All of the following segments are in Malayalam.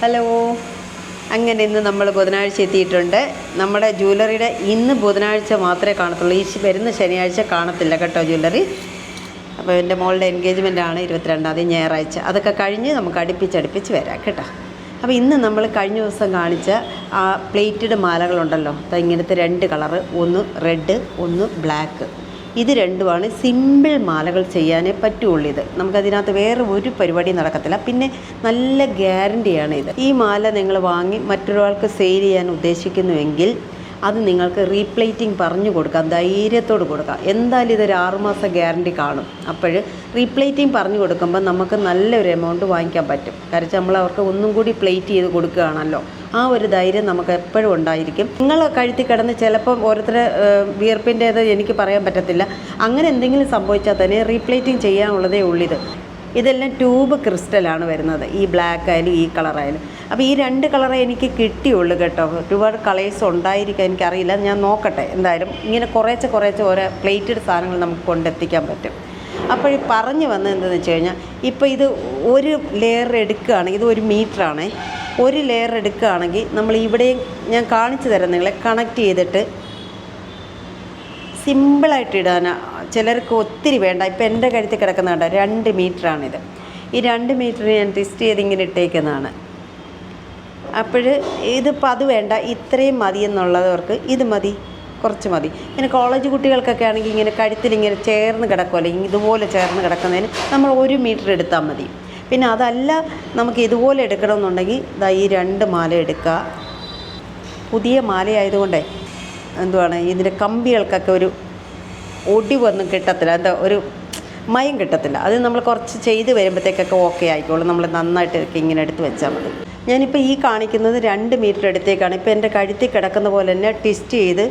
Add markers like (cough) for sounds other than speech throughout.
ഹലോ. അങ്ങനെ ഇന്ന് നമ്മൾ ബുധനാഴ്ച എത്തിയിട്ടുണ്ട്. നമ്മുടെ ജ്വല്ലറിയുടെ ഇന്ന് ബുധനാഴ്ച മാത്രമേ കാണത്തുള്ളൂ. ഈ വരുന്ന ശനിയാഴ്ച കാണത്തില്ല കേട്ടോ ജ്വല്ലറി. അപ്പോൾ എന്റെ മോളുടെ എൻഗേജ്മെന്റ് ആണ് ഇരുപത്തിരണ്ടാം തീയതി ഞായറാഴ്ച. അതൊക്കെ കഴിഞ്ഞ് നമുക്ക് അടുപ്പിച്ചടുപ്പിച്ച് വരാം കേട്ടോ. അപ്പോൾ ഇന്ന് നമ്മൾ കഴിഞ്ഞ ദിവസം കാണിച്ച ആ പ്ലേറ്റഡ് മാലകളുണ്ടല്ലോ. അത് ഇങ്ങനത്തെ രണ്ട് കളറ്. ഒന്ന് റെഡ് ഒന്ന് ബ്ലാക്ക് ഇത് രണ്ടുമാണ് സിമ്പിൾ മാലകൾ ചെയ്യാനേ പറ്റുള്ളൂ ഇത്. നമുക്കതിനകത്ത് വേറെ ഒരു പരിപാടി നടക്കത്തില്ല. പിന്നെ നല്ല ഗ്യാരണ്ടിയാണ് ഇത്. ഈ മാല നിങ്ങൾ വാങ്ങി മറ്റൊരാൾക്ക് സെയിൽ ചെയ്യാൻ ഉദ്ദേശിക്കുന്നുവെങ്കിൽ അത് നിങ്ങൾക്ക് റീപ്ലേറ്റിംഗ് പറഞ്ഞു കൊടുക്കാം ധൈര്യത്തോട് കൊടുക്കാം. എന്തായാലും ഇതൊരു ആറുമാസം ഗ്യാരണ്ടി കാണും. അപ്പോൾ റീപ്ലേറ്റിംഗ് പറഞ്ഞു കൊടുക്കുമ്പോൾ നമുക്ക് നല്ലൊരു എമൗണ്ട് വാങ്ങിക്കാൻ പറ്റും. കാരണം നമ്മൾ അവർക്ക് ഒന്നും കൂടി പ്ലേറ്റ് ചെയ്ത് കൊടുക്കുകയാണല്ലോ. ആ ഒരു ധൈര്യം നമുക്ക് എപ്പോഴും ഉണ്ടായിരിക്കും. നിങ്ങൾ കഴുത്തി കിടന്ന് ചിലപ്പം ഓരോരുത്തരെ വിയർപ്പിന്റേത് എനിക്ക് പറയാൻ പറ്റത്തില്ല. അങ്ങനെ എന്തെങ്കിലും സംഭവിച്ചാൽ തന്നെ റീപ്ലേറ്റിംഗ് ചെയ്യാനുള്ളതേ ഉള്ളിത്. ഇതെല്ലാം ട്യൂബ് ക്രിസ്റ്റലാണ് വരുന്നത്. ഈ ബ്ലാക്ക് ആയാലും ഈ കളറായാലും. അപ്പോൾ ഈ രണ്ട് കളറേ എനിക്ക് കിട്ടിയുള്ളൂ കേട്ടോ. ഒരുപാട് കളേഴ്സ് ഉണ്ടായിരിക്കാം എനിക്കറിയില്ല. ഞാൻ നോക്കട്ടെ. എന്തായാലും ഇങ്ങനെ കുറേശ്ശെ കുറേശ്ശെ ഓരോ പ്ലേറ്റഡ് സാധനങ്ങൾ നമുക്ക് കൊണ്ടെത്തിക്കാൻ പറ്റും. അപ്പോൾ പറഞ്ഞു വന്നത് എന്താണെന്ന് വെച്ച് കഴിഞ്ഞാൽ ഇപ്പോൾ ഇത് ഒരു ലെയർ എടുക്കുകയാണെങ്കിൽ ഇത് ഒരു മീറ്ററാണേ. ഒരു ലെയർ എടുക്കുകയാണെങ്കിൽ നമ്മൾ ഇവിടെയും ഞാൻ കാണിച്ചു തരാം നിങ്ങളെ കണക്ട് ചെയ്തിട്ട്. സിമ്പിളായിട്ട് ഇടാനാണ് ചിലർക്ക് ഒത്തിരി വേണ്ട. ഇപ്പം എന്റെ കഴുത്തിൽ കിടക്കുന്ന കണ്ടോ? രണ്ട് മീറ്ററാണിത് ഈ രണ്ട് മീറ്റർ ഞാൻ ടെസ്റ്റ് ചെയ്ത് ഇങ്ങനെ ഇട്ടേക്കുന്നതാണ്. അപ്പോൾ ഇതിപ്പോൾ അത് വേണ്ട. ഇത്രയും മതി എന്നുള്ളവർക്ക് ഇത് മതി. കുറച്ച് മതി. ഇങ്ങനെ കോളേജ് കുട്ടികൾക്കൊക്കെ ആണെങ്കിൽ ഇങ്ങനെ കഴുത്തിൽ ഇങ്ങനെ ചേർന്ന് കിടക്കുമല്ലോ ഇതുപോലെ ചേർന്ന് കിടക്കുന്നതിന് നമ്മൾ ഒരു മീറ്റർ എടുത്താൽ മതി. പിന്നെ അതല്ല നമുക്ക് ഇതുപോലെ എടുക്കണമെന്നുണ്ടെങ്കിൽ ഇതാ ഈ രണ്ട് മാല എടുക്കുക. പുതിയ മാലയായതുകൊണ്ടേ എന്തുവാണ് ഇതിന്റെ കമ്പികൾക്കൊക്കെ ഒരു ഒടിവൊന്നും കിട്ടത്തില്ല. എന്താ ഒരു മയം കിട്ടത്തില്ല. അത് നമ്മൾ കുറച്ച് ചെയ്ത് വരുമ്പോഴത്തേക്കൊക്കെ ഓക്കെ ആയിക്കോളും. നമ്മൾ നന്നായിട്ട് ഇതൊക്കെ ഇങ്ങനെ എടുത്ത് വെച്ചാൽ മതി. ഞാനിപ്പോൾ ഈ കാണിക്കുന്നത് രണ്ട് മീറ്റർ എടുത്തേക്കാണ് ഇപ്പോൾ എന്റെ കഴുത്തിൽ കിടക്കുന്ന പോലെ തന്നെ ട്വിസ്റ്റ് ചെയ്ത്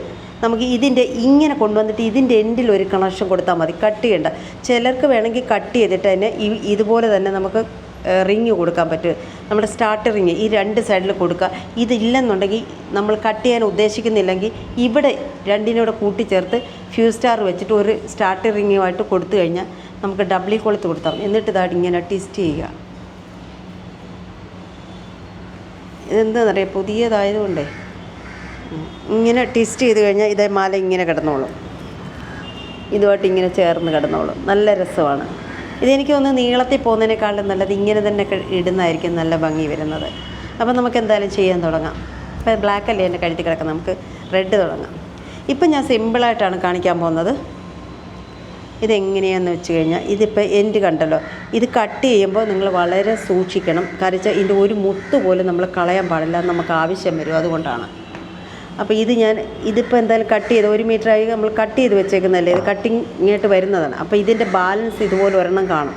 നമുക്ക് ഇതിന്റെ ഇങ്ങനെ കൊണ്ടുവന്നിട്ട് ഇതിന്റെ എൻഡിൽ ഒരു കണക്ഷൻ കൊടുത്താൽ മതി. കട്ട് ചെയ്യേണ്ട. ചിലർക്ക് വേണമെങ്കിൽ കട്ട് ചെയ്തിട്ട് തന്നെ ഇതുപോലെ തന്നെ നമുക്ക് റിങ് കൊടുക്കാൻ പറ്റും. നമ്മുടെ സ്റ്റാർട്ട് റിങ് ഈ രണ്ട് സൈഡിൽ കൊടുക്കുക. ഇതില്ലെന്നുണ്ടെങ്കിൽ നമ്മൾ കട്ട് ചെയ്യാൻ ഉദ്ദേശിക്കുന്നില്ലെങ്കിൽ ഇവിടെ രണ്ടിനോട് കൂട്ടിച്ചേർത്ത് ഫ്യൂ സ്റ്റാർ വെച്ചിട്ട് ഒരു സ്റ്റാർട്ട് റിങ്ങുമായിട്ട് കൊടുത്തു കഴിഞ്ഞാൽ നമുക്ക് ഡബിളി കൊളുത്ത് കൊടുത്താൽ എന്നിട്ട് ഇതായിട്ട് ഇങ്ങനെ ട്വിസ്റ്റ് ചെയ്യുക. ഇതെന്താണെന്നറിയാം പുതിയതായതുകൊണ്ടേ. ഇങ്ങനെ ട്വിസ്റ്റ് ചെയ്ത് കഴിഞ്ഞാൽ ഇതേ മാല ഇങ്ങനെ കിടന്നോളും. ഇതുമായിട്ട് ഇങ്ങനെ ചേർന്ന് കിടന്നോളും. നല്ല രസമാണ്. ഇതെനിക്ക് ഒന്ന് നീളത്തിൽ പോകുന്നതിനേക്കാളും നല്ലത് ഇങ്ങനെ തന്നെ ഇടുന്നതായിരിക്കും നല്ല ഭംഗി വരുന്നത്. അപ്പോൾ നമുക്ക് എന്തായാലും ചെയ്യാൻ തുടങ്ങാം. ഇപ്പോൾ ബ്ലാക്ക് അല്ലേ എന്റെ കഴുത്തി കിടക്കുന്നത് നമുക്ക് റെഡ് തുടങ്ങാം. ഇപ്പം ഞാൻ സിമ്പിളായിട്ടാണ് കാണിക്കാൻ പോകുന്നത്. ഇതെങ്ങനെയാണെന്ന് വെച്ച് കഴിഞ്ഞാൽ ഇതിപ്പോൾ എൻഡ് കണ്ടല്ലോ. ഇത് കട്ട് ചെയ്യുമ്പോൾ നിങ്ങൾ വളരെ സൂക്ഷിക്കണം. കാരണം ഇതിന്റെ ഒരു മുത്ത് പോലും നമ്മൾ കളയാൻ പാടില്ല. നമുക്ക് ആവശ്യം വരും. അതുകൊണ്ടാണ്. അപ്പോൾ ഇത് ഞാൻ ഇതിപ്പോൾ എന്തായാലും കട്ട് ചെയ്ത് ഒരു മീറ്റർ ആയി നമ്മൾ കട്ട് ചെയ്ത് വെച്ചേക്കുന്നതല്ലേ? ഇത് കട്ടിങ് ഇങ്ങോട്ട് വരുന്നതാണ്. അപ്പോൾ ഇതിന്റെ ബാലൻസ് ഇതുപോലെ ഒരെണ്ണം കാണും.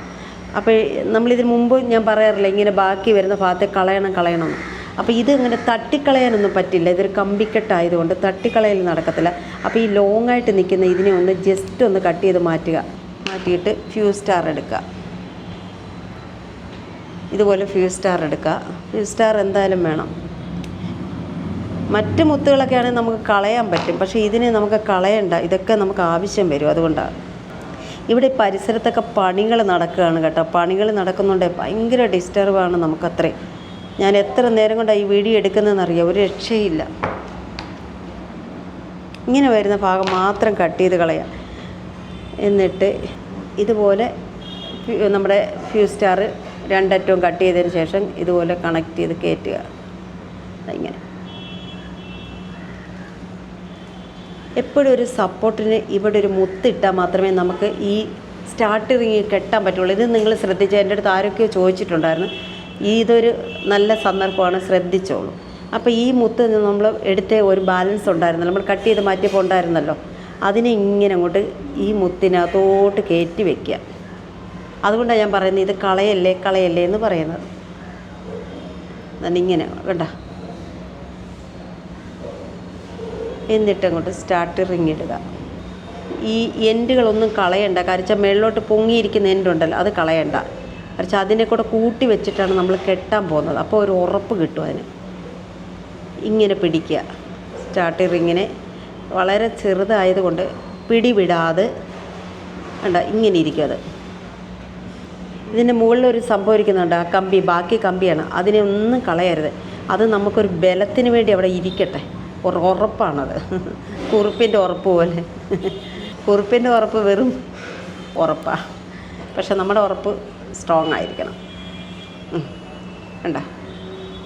അപ്പോൾ നമ്മളിതിന് മുമ്പ് ഞാൻ പറയാറില്ല ഇങ്ങനെ ബാക്കി വരുന്ന ഭാഗത്തെ കളയണം കളയണം അപ്പോൾ ഇത് ഇങ്ങനെ തട്ടിക്കളയാനൊന്നും പറ്റില്ല. ഇതൊരു കമ്പിക്കെട്ടായതുകൊണ്ട് തട്ടിക്കളയൽ നടക്കത്തില്ല. അപ്പോൾ ഈ ലോങ് ആയിട്ട് നിൽക്കുന്ന ഇതിനെ ഒന്ന് ജസ്റ്റ് ഒന്ന് കട്ട് ചെയ്ത് മാറ്റുക. മാറ്റിയിട്ട് ഫ്യൂ സ്റ്റാർ എടുക്കുക. ഇതുപോലെ ഫ്യൂ സ്റ്റാർ എടുക്കുക. ഫ്യൂ സ്റ്റാർ എന്തായാലും വേണം. മറ്റ് മുത്തുകളൊക്കെ ആണെങ്കിൽ നമുക്ക് കളയാൻ പറ്റും. പക്ഷേ ഇതിനെ നമുക്ക് കളയണ്ട ഇതൊക്കെ നമുക്ക് ആവശ്യം വരും. അതുകൊണ്ടാണ്. ഇവിടെ പരിസരത്തൊക്കെ പണികൾ നടക്കുകയാണ് കേട്ടോ. പണികൾ നടക്കുന്നുണ്ട് ഭയങ്കര ഡിസ്റ്റർബാണ് നമുക്കത്രേ ഞാൻ എത്ര നേരം കൊണ്ടാണ് ഈ വീഡിയോ എടുക്കുന്നതെന്നറിയാം. ഒരു രക്ഷയില്ല. ഇങ്ങനെ വരുന്ന ഭാഗം മാത്രം കട്ട് ചെയ്ത് കളയാം. എന്നിട്ട് ഇതുപോലെ നമ്മുടെ ഫ്യൂ സ്റ്റാർ രണ്ടറ്റവും കട്ട് ചെയ്തതിന് ശേഷം ഇതുപോലെ കണക്ട് ചെയ്ത് കയറ്റുക. ഇങ്ങനെ. എപ്പോഴും ഒരു സപ്പോർട്ടിന് ഇവിടെ ഒരു മുത്തിട്ടാൽ മാത്രമേ നമുക്ക് ഈ സ്റ്റാർട്ട് ഇറങ്ങി കെട്ടാൻ പറ്റുള്ളൂ. ഇത് നിങ്ങൾ ശ്രദ്ധിച്ച എന്റെ അടുത്ത് ആരൊക്കെയോ ചോദിച്ചിട്ടുണ്ടായിരുന്നു. ഇതൊരു നല്ല സന്ദർഭമാണ് ശ്രദ്ധിച്ചോളൂ. അപ്പോൾ ഈ മുത്ത് നമ്മൾ എടുത്ത ഒരു ബാലൻസ് ഉണ്ടായിരുന്നല്ലോ നമ്മൾ കട്ട് ചെയ്ത് മാറ്റിയപ്പോൾ ഉണ്ടായിരുന്നല്ലോ. അതിനെ ഇങ്ങനെ അങ്ങോട്ട് ഈ മുത്തിനകത്തോട്ട് കയറ്റി വെക്കുക. അതുകൊണ്ടാണ് ഞാൻ പറയുന്നത് ഇത് കളയല്ലേ കളയല്ലേ എന്ന് പറയുന്നത്. ഇങ്ങനെ കണ്ട? എന്നിട്ട് അങ്ങോട്ട് സ്റ്റാർട്ട് റിങ് ഇടുക. ഈ എൻഡുകളൊന്നും കളയണ്ട. കരച്ച മേളിലോട്ട് പൊങ്ങിയിരിക്കുന്ന എൻഡ് ഉണ്ടല്ലോ അത് കളയണ്ട. കാരണം അതിനെ കൂടെ കൂട്ടി വെച്ചിട്ടാണ് നമ്മൾ കെട്ടാൻ പോകുന്നത്. അപ്പോൾ ഒരു ഉറപ്പ് കിട്ടും അതിന്. ഇങ്ങനെ പിടിക്കുക. സ്റ്റാർട്ട് റിങ്ങിനെ വളരെ ചെറുതായതുകൊണ്ട് പിടിവിടാതെ വേണ്ട ഇങ്ങനെ ഇരിക്കും അത്. ഇതിന്റെ മുകളിൽ ഒരു സംഭവം ഇരിക്കുന്നുണ്ട്. ആ കമ്പി ബാക്കി കമ്പിയാണ്. അതിനെ ഒന്നും കളയരുത്. അത് നമുക്കൊരു ബലത്തിന് വേണ്ടി അവിടെ ഇരിക്കട്ടെ. ഉറപ്പാണത്. കുറിപ്പിന്റെ ഉറപ്പ് പോലെ. കുറിപ്പിന്റെ ഉറപ്പ് വെറും ഉറപ്പാണ് പക്ഷെ നമ്മുടെ ഉറപ്പ് സ്ട്രോങ് ആയിരിക്കണം. വേണ്ട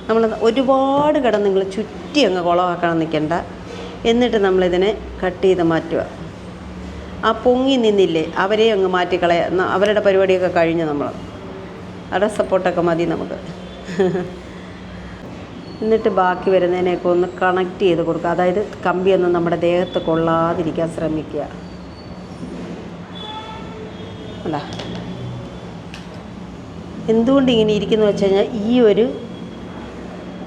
നമ്മൾ ഒരുപാട് കിടന്ന് നിങ്ങൾ ചുറ്റി അങ്ങ് കുളമാക്കണം നിൽക്കണ്ട എന്നിട്ട് നമ്മളിതിനെ കട്ട് ചെയ്ത് മാറ്റുക. ആ പൊങ്ങി നിന്നില്ലേ അവരെ അങ്ങ് മാറ്റിക്കളയ. അവരുടെ പരിപാടിയൊക്കെ കഴിഞ്ഞു നമ്മൾ അവരുടെ സപ്പോർട്ടൊക്കെ മതി നമുക്ക്. (laughs) എന്നിട്ട് ബാക്കി വരുന്നതിനെയൊക്കെ ഒന്ന് കണക്ട് ചെയ്ത് കൊടുക്കുക. അതായത് കമ്പിയൊന്നും നമ്മുടെ ദേഹത്ത് കൊള്ളാതിരിക്കാൻ ശ്രമിക്കുക. അല്ല. എന്തുകൊണ്ട് ഇങ്ങനെ ഇരിക്കുന്നു വെച്ച് കഴിഞ്ഞാൽ ഈ ഒരു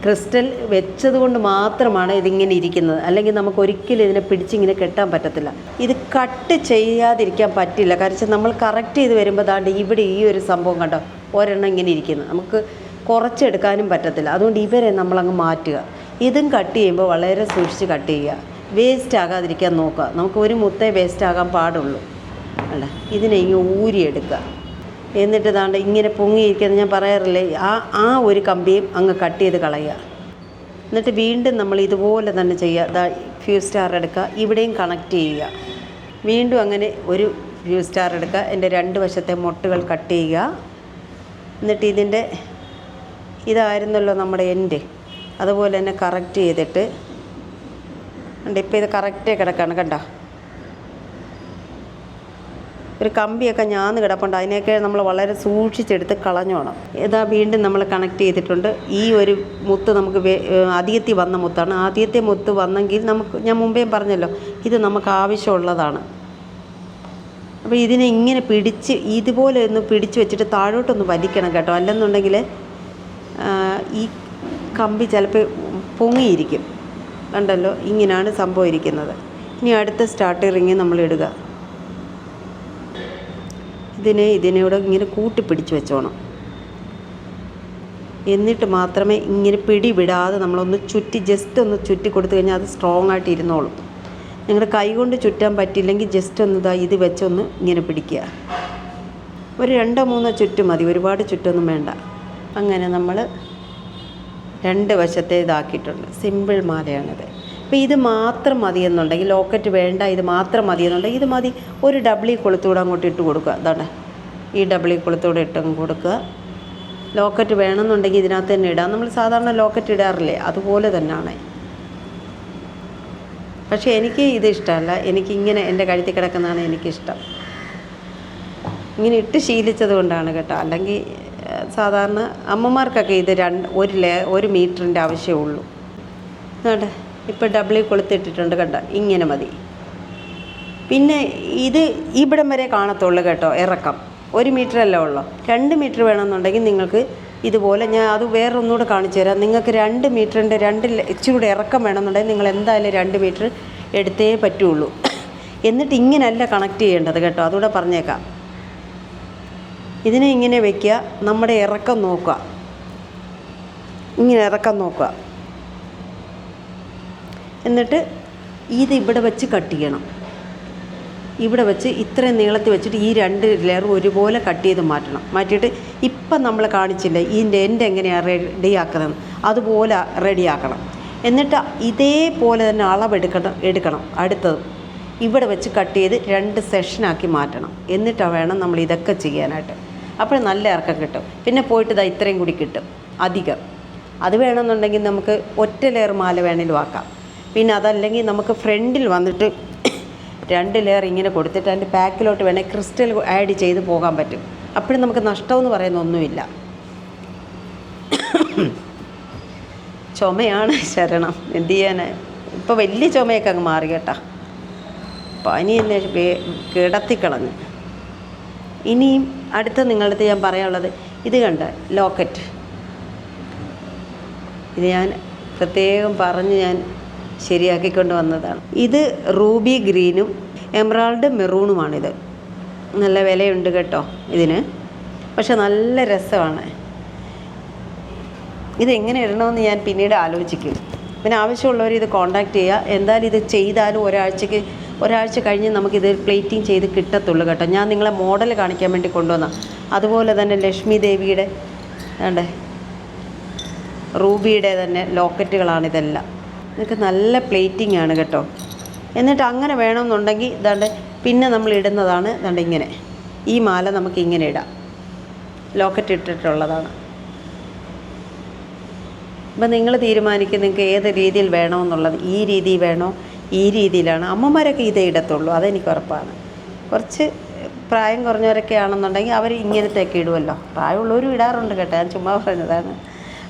ക്രിസ്റ്റൽ വെച്ചത് കൊണ്ട് മാത്രമാണ് ഇതിങ്ങനെ ഇരിക്കുന്നത്. അല്ലെങ്കിൽ നമുക്ക് ഒരിക്കലും ഇതിനെ പിടിച്ചിങ്ങനെ കെട്ടാൻ പറ്റത്തില്ല. ഇത് കട്ട് ചെയ്യാതിരിക്കാൻ പറ്റില്ല. കാരണം നമ്മൾ കറക്റ്റ് ചെയ്ത് വരുമ്പോൾ ദാണ്ട് ഇവിടെ ഈ ഒരു സംഭവം കണ്ടോ? ഒരെണ്ണം ഇങ്ങനെ ഇരിക്കുന്നത് നമുക്ക് കുറച്ചെടുക്കാനും പറ്റത്തില്ല. അതുകൊണ്ട് ഇവരെ നമ്മളങ്ങ് മാറ്റുക. ഇതും കട്ട് ചെയ്യുമ്പോൾ വളരെ സൂക്ഷിച്ച് കട്ട് ചെയ്യുക. വേസ്റ്റ് ആകാതിരിക്കാൻ നോക്കുക. നമുക്ക് ഒരു മുത്തേ വേസ്റ്റ് ആകാൻ പാടുള്ളൂ. അല്ല? ഇതിനെ ഇങ്ങനെ ഊരിയെടുക്കുക. എന്നിട്ട് ദാണ്ട് ഇങ്ങനെ പൊങ്ങിയിരിക്കുന്നത് ഞാൻ പറയാറില്ലേ? ആ ആ ഒരു കമ്പിയും അങ്ങ് കട്ട് ചെയ്ത് കളയുക. എന്നിട്ട് വീണ്ടും നമ്മൾ ഇതുപോലെ തന്നെ ചെയ്യുക. ദാ ഫ്യൂസ് സ്റ്റാർ എടുക്കുക. ഇവിടെയും കണക്ട് ചെയ്യുക. വീണ്ടും അങ്ങനെ ഒരു ഫ്യൂ സ്റ്റാർ എടുക്കുക. എന്റെ രണ്ട് വശത്തെ മുട്ടുകൾ കട്ട് ചെയ്യുക. എന്നിട്ട് ഇതിന്റെ ഇതായിരുന്നല്ലോ നമ്മുടെ എൻഡ് അതുപോലെ തന്നെ കറക്റ്റ് ചെയ്തിട്ട് ഉണ്ട് ഇപ്പോൾ ഇത് കറക്റ്റേ കിടക്കാണ് കണ്ട. ഒരു കമ്പിയൊക്കെ ഞാൻ കിടപ്പുണ്ട്. അതിനെയൊക്കെ നമ്മൾ വളരെ സൂക്ഷിച്ചെടുത്ത് കളഞ്ഞോണം. ഇതാ വീണ്ടും നമ്മൾ കണക്ട് ചെയ്തിട്ടുണ്ട്. ഈ ഒരു മുത്ത് നമുക്ക് വേ- ആദ്യത്തെ വന്ന മുത്താണ്. ആദ്യത്തെ മുത്ത് വന്നെങ്കിൽ നമുക്ക് ഞാൻ മുമ്പേ പറഞ്ഞല്ലോ ഇത് നമുക്ക് ആവശ്യമുള്ളതാണ്. അപ്പോൾ ഇതിനെ ഇങ്ങനെ പിടിച്ച് ഇതുപോലെ ഒന്ന് പിടിച്ച് വെച്ചിട്ട് താഴോട്ടൊന്ന് വലിക്കണം കേട്ടോ. അല്ലെന്നുണ്ടെങ്കിൽ ഈ കമ്പി ചിലപ്പോൾ പൊങ്ങിയിരിക്കും. കണ്ടല്ലോ? ഇങ്ങനെയാണ് സംഭവം ഇരിക്കുന്നത്. ഇനി അടുത്ത സ്റ്റാർട്ട് റിങ് നമ്മൾ ഇടുക. ഇതിനെ ഇതിനോട് ഇങ്ങനെ കൂട്ടിപ്പിടിച്ച് വെച്ചോണം. എന്നിട്ട് മാത്രമേ ഇങ്ങനെ പിടി വിടാതെ നമ്മളൊന്ന് ചുറ്റി ജസ്റ്റ് ഒന്ന് ചുറ്റി കൊടുത്തു കഴിഞ്ഞാൽ അത് സ്ട്രോങ് ആയിട്ട് ഇരുന്നോളും. നിങ്ങളുടെ കൈ കൊണ്ട് ചുറ്റാൻ പറ്റില്ലെങ്കിൽ ജസ്റ്റ് ഒന്ന് ഇതാ ഇത് വെച്ചൊന്ന് ഇങ്ങനെ പിടിക്കുക. ഒരു രണ്ടോ മൂന്നോ ചുറ്റും മതി. ഒരുപാട് ചുറ്റൊന്നും വേണ്ട. അങ്ങനെ നമ്മൾ രണ്ട് വശത്തെ ഇതാക്കിയിട്ടുണ്ട്. സിമ്പിൾ മാലയാണിത്. അപ്പോൾ ഇത് മാത്രം മതി എന്നുണ്ടെങ്കിൽ ലോക്കറ്റ് വേണ്ട ഇത് മാത്രം മതി എന്നുണ്ടെങ്കിൽ ഇത് മതി. ഒരു ഡബിൾ കൊളുത്തൂടെ അങ്ങോട്ട് ഇട്ട് കൊടുക്കുക. അതാണ് ഈ ഡബിൾ കൊളുത്തൂടെ ഇട്ടങ്ങ് കൊടുക്കുക. ലോക്കറ്റ് വേണമെന്നുണ്ടെങ്കിൽ ഇതിനകത്ത് തന്നെ ഇടാം. നമ്മൾ സാധാരണ ലോക്കറ്റ് ഇടാറില്ലേ? അതുപോലെ തന്നെയാണ്. പക്ഷേ എനിക്ക് ഇത് ഇഷ്ടമല്ല. എനിക്ക് ഇങ്ങനെ എന്റെ കഴുത്തിൽ കിടക്കുന്നതാണ് എനിക്കിഷ്ടം. ഇങ്ങനെ ഇട്ട് ശീലിച്ചത് കൊണ്ടാണ് കേട്ടോ. അല്ലെങ്കിൽ സാധാരണ അമ്മമാർക്കൊക്കെ ഇത് രണ്ട് ഒരു ലേ ഒരു മീറ്ററിന്റെ ആവശ്യമേ ഉള്ളൂ. കേട്ടെ ഇപ്പോൾ ഡബിളിൽ കൊളുത്തിട്ടിട്ടുണ്ട് കണ്ട? ഇങ്ങനെ മതി. പിന്നെ ഇത് ഇവിടം വരെ കാണത്തുള്ളൂ കേട്ടോ ഇറക്കം. ഒരു മീറ്റർ അല്ലേ ഉള്ളൂ. രണ്ട് മീറ്റർ വേണമെന്നുണ്ടെങ്കിൽ നിങ്ങൾക്ക് ഇതുപോലെ ഞാൻ അത് വേറെ ഒന്നുകൂടെ കാണിച്ചു തരാം. നിങ്ങൾക്ക് രണ്ട് മീറ്ററിന്റെ രണ്ട് ഇച്ചിരി ഇറക്കം വേണമെന്നുണ്ടെങ്കിൽ നിങ്ങൾ എന്തായാലും രണ്ട് മീറ്റർ എടുത്തേ പറ്റുള്ളൂ. (coughs) എന്നിട്ട് ഇങ്ങനെയല്ല കണക്ട് ചെയ്യേണ്ടത് കേട്ടോ അതുകൂടെ പറഞ്ഞേക്കാം. ഇതിനെ ഇങ്ങനെ വെക്കുക. നമ്മുടെ ഇറക്കം നോക്കുക. ഇങ്ങനെ ഇറക്കം നോക്കുക. എന്നിട്ട് ഇത് ഇവിടെ വെച്ച് കട്ട് ചെയ്യണം. ഇവിടെ വെച്ച് ഇത്രയും നീളത്തിൽ വെച്ചിട്ട് ഈ രണ്ട് ലെയർ ഒരുപോലെ കട്ട് ചെയ്ത് മാറ്റണം. മാറ്റിയിട്ട് ഇപ്പം നമ്മൾ കാണിച്ചില്ല ഇതിന്റെ എന്റെ എങ്ങനെയാണ് റെഡിയാക്കുന്നത് അതുപോലെ റെഡിയാക്കണം എന്നിട്ട് ഇതേപോലെ തന്നെ അളവെടുക്കണം എടുക്കണം. അടുത്തത് ഇവിടെ വെച്ച് കട്ട് ചെയ്ത് രണ്ട് സെഷനാക്കി മാറ്റണം. എന്നിട്ട് വേണം നമ്മൾ ഇതൊക്കെ ചെയ്യാനായിട്ട്. അപ്പോൾ നല്ല ഇറക്കം കിട്ടും. പിന്നെ പോയിട്ട് ഇതാ ഇത്രയും കൂടി കിട്ടും അധികം. അത് വേണമെന്നുണ്ടെങ്കിൽ നമുക്ക് ഒറ്റ ലെയർ മാല വേണേലും ആക്കാം. പിന്നെ അതല്ലെങ്കിൽ നമുക്ക് ഫ്രണ്ടിൽ വന്നിട്ട് (coughs) രണ്ട് ലെയർ ഇങ്ങനെ കൊടുത്തിട്ട് അതിന്റെ പാക്കിലോട്ട് വേണേൽ ക്രിസ്റ്റൽ ആഡ് ചെയ്ത് പോകാൻ പറ്റും. അപ്പോഴും നമുക്ക് നഷ്ടമെന്ന് പറയുന്ന ഒന്നുമില്ല. (coughs) ചുമയാണ് ശരണം. എന്ത് ചെയ്യാൻ ഇപ്പോൾ വലിയ ചുമയൊക്കെ അങ്ങ് മാറി കേട്ടാ. പനി എന്നെ വേ- കിടത്തിക്കളഞ്ഞു. ഇനിയും അടുത്ത നിങ്ങളുടെ അടുത്ത് ഞാൻ പറയാനുള്ളത് ഇത് കണ്ട ലോക്കറ്റ്. ഇത് ഞാൻ പ്രത്യേകം പറഞ്ഞ് ഞാൻ ശരിയാക്കിക്കൊണ്ട് വന്നതാണ്. ഇത് റൂബി ഗ്രീനും എമറാൾഡ് മെറൂണുമാണിത്. നല്ല വിലയുണ്ട് കേട്ടോ ഇതിന്. പക്ഷെ നല്ല രസമാണ്. ഇതെങ്ങനെ ഇടണമെന്ന് ഞാൻ പിന്നീട് ആലോചിക്കും. പിന്നെ ആവശ്യമുള്ളവർ ഇത് കോണ്ടാക്ട് ചെയ്യുക. എന്തായാലും ഇത് ചെയ്താലും ഒരാഴ്ചയ്ക്ക് ഒരാഴ്ച കഴിഞ്ഞ് നമുക്കിത് പ്ലേറ്റിംഗ് ചെയ്ത് കിട്ടത്തുള്ളൂ കേട്ടോ. ഞാൻ നിങ്ങളെ മോഡൽ കാണിക്കാൻ വേണ്ടി കൊണ്ടുവന്ന. അതുപോലെ തന്നെ ലക്ഷ്മി ദേവിയുടെ വേണ്ടേ റൂബിയുടെ തന്നെ ലോക്കറ്റുകളാണിതെല്ലാം ഇതൊക്കെ നല്ല പ്ലേറ്റിംഗ് ആണ് കേട്ടോ. എന്നിട്ട് അങ്ങനെ വേണമെന്നുണ്ടെങ്കിൽ ഇതാണ്ട് പിന്നെ നമ്മൾ ഇടുന്നതാണ് ഇതാണ്ട് ഇങ്ങനെ. ഈ മാല നമുക്ക് ഇങ്ങനെ ഇടാം. ലോക്കറ്റ് ഇട്ടിട്ടുള്ളതാണ്. അപ്പം നിങ്ങൾ തീരുമാനിക്കും നിങ്ങൾക്ക് ഏത് രീതിയിൽ വേണമെന്നുള്ളത് ഈ രീതി വേണോ ഈ രീതിയിലാണ്. അമ്മമാരൊക്കെ ഇതേ ഇടത്തുള്ളൂ. അതെനിക്ക് ഉറപ്പാണ്. കുറച്ച് പ്രായം കുറഞ്ഞവരൊക്കെ ആണെന്നുണ്ടെങ്കിൽ അവർ ഇങ്ങനത്തെയൊക്കെ ഇടുമല്ലോ പ്രായമുള്ളവരും ഇടാറുണ്ട് കേട്ടോ. ഞാൻ ചുമ്മാ പറഞ്ഞതാണ്.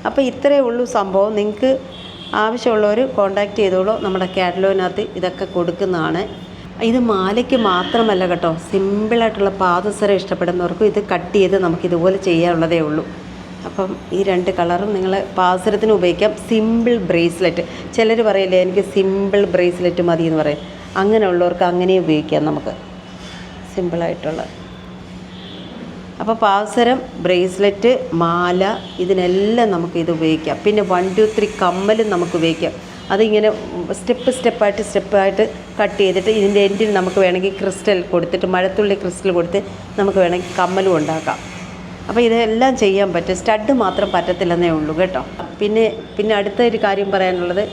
അപ്പോൾ ഇത്രയേ ഉള്ളൂ സംഭവം. നിങ്ങൾക്ക് ആവശ്യമുള്ളവർ കോണ്ടാക്ട് ചെയ്തോളൂ. നമ്മുടെ കാറ്റലോഗിനകത്ത് ഇതൊക്കെ കൊടുക്കുന്നതാണ്. ഇത് മാലയ്ക്ക് മാത്രമല്ല കേട്ടോ. സിമ്പിളായിട്ടുള്ള പാദസരം ഇഷ്ടപ്പെടുന്നവർക്കും ഇത് കട്ട് ചെയ്ത് നമുക്കിതുപോലെ ചെയ്യാനുള്ളതേ ഉള്ളൂ. അപ്പം ഈ രണ്ട് കളറും നിങ്ങൾ പാസരത്തിന് ഉപയോഗിക്കാം. സിമ്പിൾ ബ്രേസ്ലെറ്റ് ചിലർ പറയില്ലേ എനിക്ക് സിമ്പിൾ ബ്രേസ്ലെറ്റ് മതി എന്ന് പറയും. അങ്ങനെയുള്ളവർക്ക് അങ്ങനെ ഉപയോഗിക്കാം നമുക്ക്. സിമ്പിളായിട്ടുള്ള അപ്പോൾ പാസരം ബ്രേസ്ലെറ്റ് മാല ഇതിനെല്ലാം നമുക്ക് ഇത് ഉപയോഗിക്കാം. പിന്നെ വൺ ടു ത്രീ കമ്മലും നമുക്ക് ഉപയോഗിക്കാം. അതിങ്ങനെ സ്റ്റെപ്പ് സ്റ്റെപ്പായിട്ട് സ്റ്റെപ്പായിട്ട് കട്ട് ചെയ്തിട്ട് ഇതിന്റെ എൻഡിൽ നമുക്ക് വേണമെങ്കിൽ ക്രിസ്റ്റൽ കൊടുത്തിട്ട് മഴത്തുള്ളി ക്രിസ്റ്റൽ കൊടുത്ത് നമുക്ക് വേണമെങ്കിൽ കമ്മലും ഉണ്ടാക്കാം. അപ്പോൾ ഇതെല്ലാം ചെയ്യാൻ പറ്റും. സ്റ്റഡ് മാത്രം പറ്റത്തില്ലെന്നേ ഉള്ളൂ കേട്ടോ. പിന്നെ പിന്നെ അടുത്ത ഒരു കാര്യം പറയാനുള്ളത്.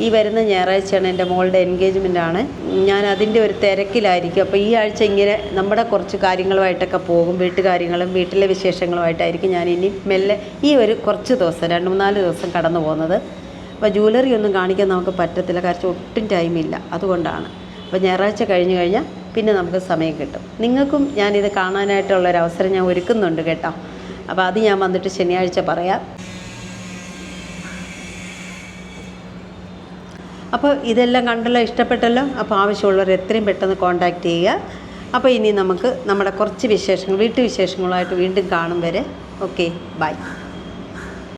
ഈ വരുന്ന ഞായറാഴ്ചയാണ് എന്റെ മോളുടെ എൻഗേജ്മെന്റ് ആണ്. ഞാൻ അതിന്റെ ഒരു തിരക്കിലായിരിക്കും. അപ്പോൾ ഈ ആഴ്ച ഇങ്ങനെ നമ്മുടെ കുറച്ച് കാര്യങ്ങളുമായിട്ടൊക്കെ പോകും. വീട്ടുകാര്യങ്ങളും വീട്ടിലെ വിശേഷങ്ങളുമായിട്ടായിരിക്കും ഞാൻ ഇനി മെല്ലെ ഈ ഒരു കുറച്ച് ദിവസം രണ്ട് മൂന്നാൽ ദിവസം കടന്നു പോകുന്നത്. അപ്പോൾ ജ്വല്ലറി ഒന്നും കാണിക്കാൻ നമുക്ക് പറ്റത്തില്ല. കാരണം ഒട്ടും ടൈമില്ല അതുകൊണ്ടാണ്. അപ്പോൾ ഞായറാഴ്ച കഴിഞ്ഞ് കഴിഞ്ഞാൽ പിന്നെ നമുക്ക് സമയം കിട്ടും. നിങ്ങൾക്കും ഞാനിത് കാണാനായിട്ടുള്ള ഒരു അവസരം ഞാൻ ഒരുക്കുന്നുണ്ട് കേട്ടോ. അപ്പോൾ അത് ഞാൻ വന്നിട്ട് ശനിയാഴ്ച പറയാം. അപ്പോൾ ഇതെല്ലാം കണ്ടല്ലോ ഇഷ്ടപ്പെട്ടല്ലോ? അപ്പോൾ ആവശ്യമുള്ളവർ എത്രയും പെട്ടെന്ന് കോൺടാക്റ്റ് ചെയ്യുക. അപ്പോൾ ഇനി നമുക്ക് നമ്മുടെ കുറച്ച് വിശേഷങ്ങൾ വീട്ടുവിശേഷങ്ങളുമായിട്ട് വീണ്ടും കാണും വരെ. Okay bye